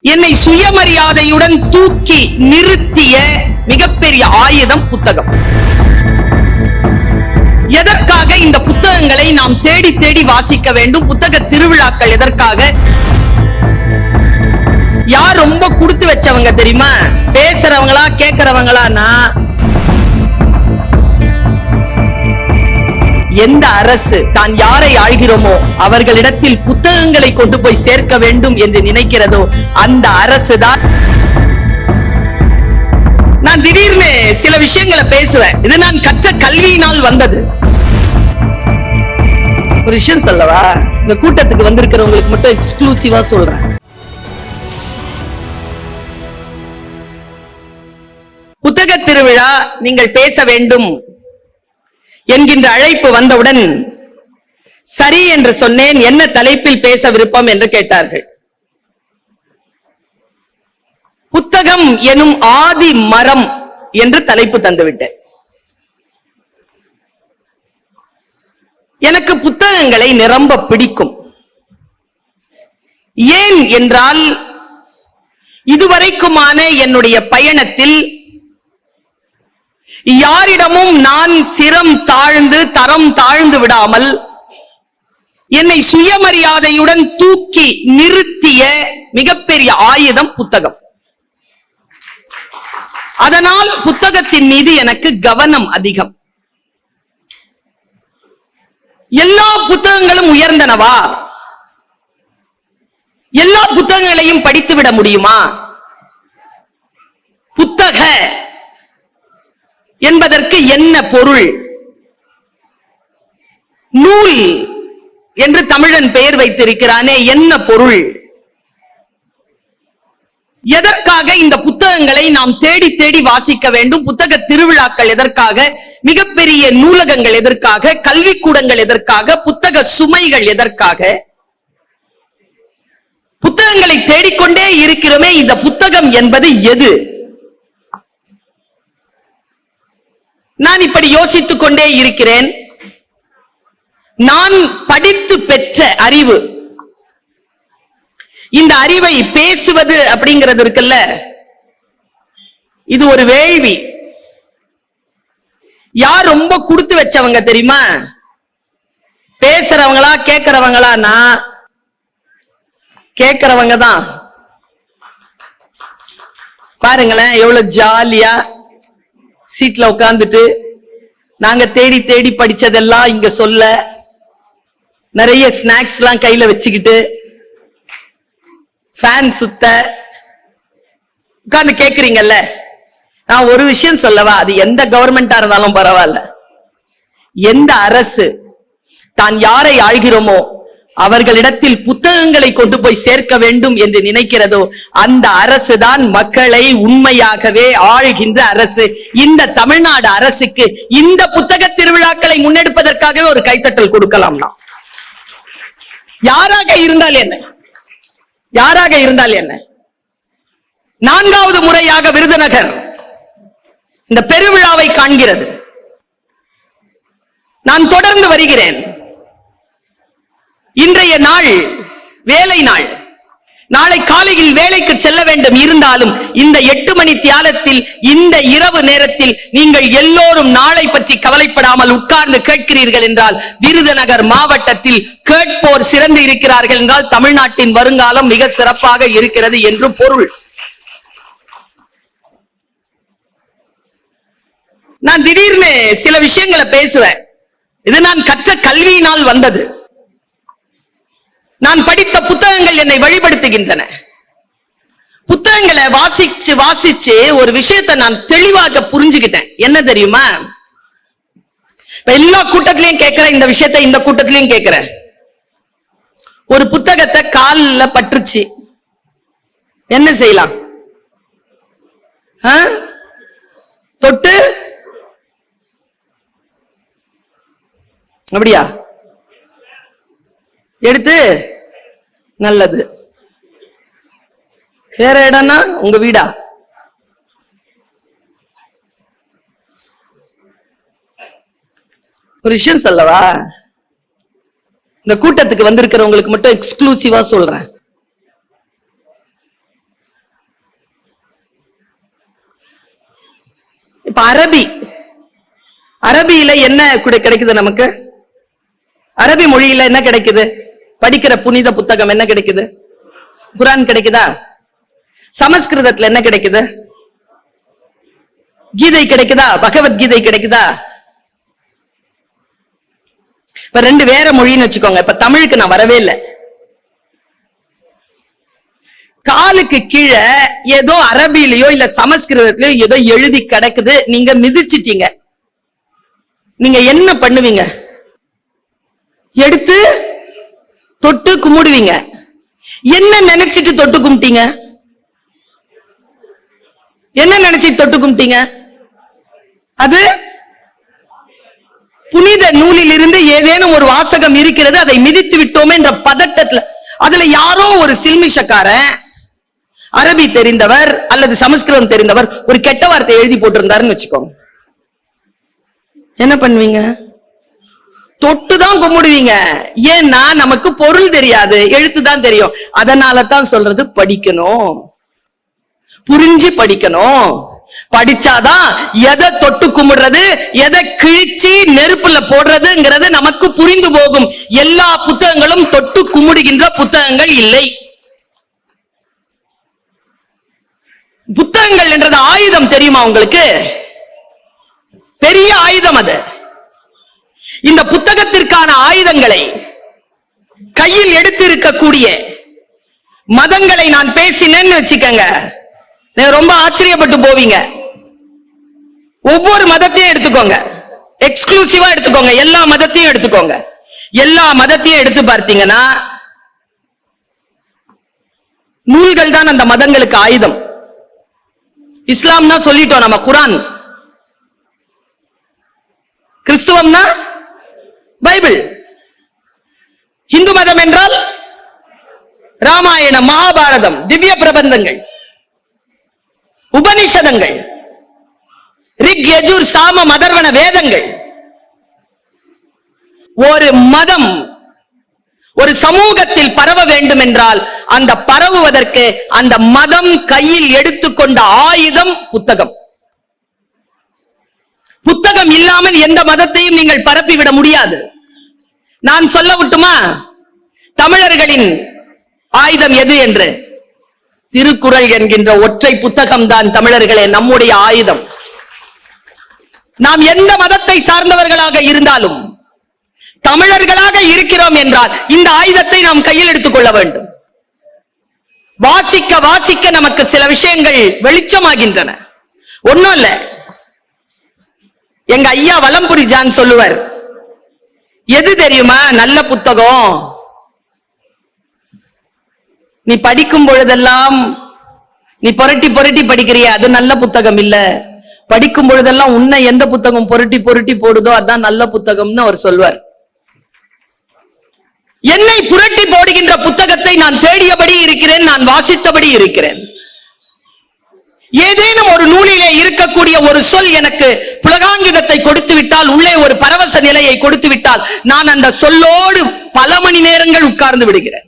என்னை சுயமரியாதையுடன் தூக்கி நிறுத்திய மிகப்பெரிய ஆயுதம் புத்தகம். எதற்காக இந்த புத்தகங்களை நாம் தேடி தேடி வாசிக்க வேண்டும்? புத்தக திருவிழாக்கள் எதற்காக? யார் ரொம்ப கொடுத்து வச்சவங்க தெரியுமா? பேசுறவங்களா கேக்குறவங்களானா? எந்த அரசு தான் யாரை ஆள்கிறோமோ அவர்களிடத்தில் புத்தகங்களை கொண்டு போய் சேர்க்க வேண்டும் என்று நினைக்கிறதோ அந்த அரசு தான். நான் திடீர்னு சில விஷயங்களை பேசுவேன். இது நான் கற்ற கல்வியினால் வந்தது. ஒரு விஷயம் சொல்லவா? இந்த கூட்டத்துக்கு வந்திருக்கிறவங்களுக்கு மட்டும் எக்ஸ்க்ளூசிவா சொல்றேன். புத்தக திருவிழா நீங்கள் பேச வேண்டும். என்கின்ற அழைப்பு வந்தவுடன் சரி என்று சொன்னேன் என்ன தலைப்பில் பேச விருப்பம் என்று கேட்டார்கள். புத்தகம் எனும் ஆதி மரம் என்று தலைப்பு தந்துவிட்டேன். எனக்கு புத்தகங்களை நிரம்ப பிடிக்கும். ஏன் என்றால் இதுவரைக்குமான என்னுடைய பயணத்தில் யாரிடமும் நான் சிரம் தாழ்ந்து தரம் தாழ்ந்து விடாமல் என்னை சுயமரியாதையுடன் தூக்கி நிறுத்திய மிகப்பெரிய ஆயுதம் புத்தகம். அதனால் புத்தகத்தின் மீது எனக்கு கவனம் அதிகம். எல்லா புத்தகங்களும் உயர்ந்தனவா? எல்லா புத்தகங்களையும் படித்து விட முடியுமா? புத்தக என்பதற்கு என்ன பொருள்? நூல் என்று தமிழன் பெயர் வைத்திருக்கிறானே என்ன பொருள்? எதற்காக இந்த புத்தகங்களை நாம் தேடி தேடி வாசிக்க வேண்டும்? புத்தக திருவிழாக்கள் எதற்காக? மிகப்பெரிய நூலகங்கள் எதற்காக? கல்விக்கூடங்கள் எதற்காக? புத்தக சுமைகள் எதற்காக? புத்தகங்களை தேடிக்கொண்டே இருக்கிறோமே இந்த புத்தகம் என்பது எது? நான் இப்படி யோசித்துக் கொண்டே இருக்கிறேன். நான் படித்து பெற்ற அறிவு. இந்த அறிவை பேசுவது அப்படிங்கிறது இருக்குல்ல? இது ஒரு வேள்வி. யார் ரொம்ப கொடுத்து வச்சவங்க தெரியுமா? பேசுறவங்களா கேக்குறவங்களானா கேக்குறவங்க தான். பாருங்களேன் எவ்வளவு ஜாலியா சீட்ல உட்காந்துட்டு நாங்க தேடி தேடி படிச்சதெல்லாம் இங்க சொல்ல நிறைய ஸ்நாக்ஸ் எல்லாம் கையில வச்சுக்கிட்டு ஃபேன் சுத்த உட்காந்து கேக்குறீங்கல்ல? நான் ஒரு விஷயம் சொல்லவா? அது எந்த கவர்மெண்டா இருந்தாலும் பரவாயில்ல. எந்த அரசு தான் யாரை ஆழ்கிறோமோ அவர்களிடத்தில் புத்தகங்களை கொண்டு போய் சேர்க்க வேண்டும் என்று நினைக்கிறதோ அந்த அரசு தான் மக்களை உண்மையாகவே ஆழ்கின்ற அரசு. இந்த தமிழ்நாடு அரசுக்கு இந்த புத்தக திருவிழாக்களை முன்னெடுப்பதற்காகவே ஒரு கைத்தட்டல் கொடுக்கலாம் யாராக இருந்தால் என்ன? யாராக இருந்தால் என்ன? நான்காவது முறையாக விருதுநகர் இந்த பெருவிழாவை காண்கிறது. நான் தொடர்ந்து வருகிறேன். இன்றைய நாள் வேலை நாள். நாளை காலையில் வேலைக்கு செல்ல வேண்டும். இருந்தாலும் இந்த எட்டு மணி தியாலத்தில் இந்த இரவு நேரத்தில் நீங்கள் எல்லோரும் நாளை பற்றி கவலைப்படாமல் உட்கார்ந்து கேட்கிறீர்கள் என்றால் விருதுநகர் மாவட்டத்தில் கேட்போர் சிறந்து இருக்கிறார்கள் என்றால் தமிழ்நாட்டின் வருங்காலம் மிக சிறப்பாக இருக்கிறது என்று பொருள். நான் திடீர்னு சில விஷயங்களை பேசுவேன். இது நான் கற்ற கல்வியினால் வந்தது. நான் படித்த புத்தகங்கள் என்னை வழிபடுத்துகின்றன. புத்தகங்களை வாசிச்சு வாசிச்சு ஒரு விஷயத்தை நான் தெளிவாக புரிஞ்சுக்கிட்டேன். என்ன தெரியுமா? இப்ப எல்லா கூட்டத்திலையும் கேட்கிறேன் இந்த விஷயத்தை இந்த கூட்டத்திலையும் கேட்கிறேன் ஒரு புத்தகத்தை கால்ல பற்றுச்சு. என்ன செய்யலாம்? தொட்டு? அப்படியா? எடுத்து நல்லது. வேற இடம்னா உங்க வீடா? ஒரு விஷயம் சொல்லவா? இந்த கூட்டத்துக்கு வந்திருக்கிறவங்களுக்கு மட்டும் எக்ஸ்க்ளூசிவா சொல்றேன். இப்ப அரபி. அரபியில என்ன கிடைக்குது நமக்கு? அரபி மொழியில என்ன கிடைக்குது? படிக்கிற புனித புத்தகம் என்ன கிடைக்குது? குரான் கிடைக்குதா? சமஸ்கிருதத்துல என்ன கிடைக்குது? கீதை கிடைக்குதா? பகவத்கீதை கிடைக்குதா? இப்ப ரெண்டு வேற மொழின்னு வச்சுக்கோங்க. இப்ப தமிழுக்கு நான் வரவே இல்லை. காலுக்கு கீழே ஏதோ அரபிலையோ இல்ல சமஸ்கிருதத்திலயோ ஏதோ எழுதி கிடக்குது. நீங்க மிதிச்சிட்டீங்க. நீங்க என்ன பண்ணுவீங்க? எடுத்து தொட்டு கும்பிடுவீங்க. என்ன நினைச்சிட்டு தொட்டு கும்பிட்டீங்க? என்ன நினைச்சிட்டு தொட்டு கும்பிட்டீங்க? அது புனித நூலில் இருந்து ஏதேனும் ஒரு வாசகம் இருக்கிறது அதை மிதித்து விட்டோமே என்ற பதட்டத்துல. அதுல யாரோ ஒரு சில்மிஷக்காரன் அரபி தெரிந்தவர் அல்லது சமஸ்கிருதம் தெரிந்தவர் ஒரு கெட்ட வார்த்தை எழுதி போட்டிருந்தாருன்னு வச்சுக்கோங்க. என்ன பண்ணுவீங்க? தொட்டுதான் கும்பிடுவீங்க. ஏன்னா நமக்கு பொருள் தெரியாது எழுத்து தான் தெரியும். அதனால தான் சொல்றது படிக்கணும். புரிஞ்சு படிக்கணும். படிச்சாதான் எதை தொட்டு கும்பிடுறது எதை கிழிச்சு நெருப்புல போடுறதுங்கிறது நமக்கு புரிந்து போகும். எல்லா புத்தகங்களும் தொட்டு கும்பிடுகின்ற புத்தகங்கள் இல்லை. புத்தகங்கள் என்றது ஆயுதம் தெரியுமா உங்களுக்கு? பெரிய ஆயுதம் அது. இந்த புத்தகத்திற்கான ஆயுதங்களை கையில் எடுத்து இருக்கக்கூடிய மதங்களை நான் பேசினேன்னு வச்சுக்கங்க. நீங்க ரொம்ப ஆச்சரியப்பட்டு போவீங்க. ஒவ்வொரு மதத்தையும் எடுத்துக்கோங்க. எக்ஸ்க்ளூசிவா எடுத்துக்கோங்க. எல்லா மதத்தையும் எடுத்துக்கோங்க. எல்லா மதத்தையும் எடுத்து பார்த்தீங்கன்னா நூல்கள் தான் அந்த மதங்களுக்கு ஆயுதம். இஸ்லாம்னா சொல்லிட்டோம் நம்ம குரான். கிறிஸ்துவம்னா பைபிள். இந்து மதம் என்றால் ராமாயணம் மகாபாரதம் திவ்ய பிரபந்தங்கள் உபனிஷதங்கள் ரிக் யஜூர் சாம மதர்வன வேதங்கள். ஒரு மதம் ஒரு சமூகத்தில் பரவ வேண்டும் என்றால் அந்த பரவுவதற்கு அந்த மதம் கையில் எடுத்துக்கொண்ட ஆயுதம் புத்தகம். புத்தகம் இல்லாமல் எந்த மதத்தையும் நீங்கள் பரப்பிவிட முடியாது. நான் சொல்ல விட்டுமா? தமிழர்களின் ஆயுதம் எது என்று? திருக்குறள் என்கின்ற ஒற்றை புத்தகம் தான் தமிழர்களே நம்முடைய ஆயுதம். நாம் எந்த மதத்தை சார்ந்தவர்களாக இருந்தாலும் தமிழர்களாக இருக்கிறோம் என்றால் இந்த ஆயுதத்தை நாம் கையில் எடுத்துக் கொள்ள வேண்டும். வாசிக்க வாசிக்க நமக்கு சில விஷயங்கள் வெளிச்சமாகின்றன. ஒன்னும் இல்லை. எங்க ஐயா வலம்புரி ஜான் சொல்லுவார். எது தெரியுமா? நல்ல புத்தகம். நீ படிக்கும் பொழுதெல்லாம் நீ புரட்டி புரட்டி படிக்கிறிய அது நல்ல புத்தகம் இல்ல. படிக்கும் பொழுதெல்லாம் உன்னை எந்த புத்தகம் புரட்டி புரட்டி போடுதோ அதான் நல்ல புத்தகம்னு அவர் சொல்வார். என்னை புரட்டி போடுகின்ற புத்தகத்தை நான் தேடியபடி இருக்கிறேன் நான் வாசித்தபடி இருக்கிறேன். ஏதேனும் ஒரு நூலிலே இருக்கக்கூடிய ஒரு சொல் எனக்கு புலகாங்கிதத்தை கொடுத்து விட்டால் உள்ளே ஒரு பரவச நிலையை கொடுத்து விட்டால் நான் அந்த சொல்லோடு பல மணி நேரங்கள் உட்கார்ந்து விடுகிறேன்.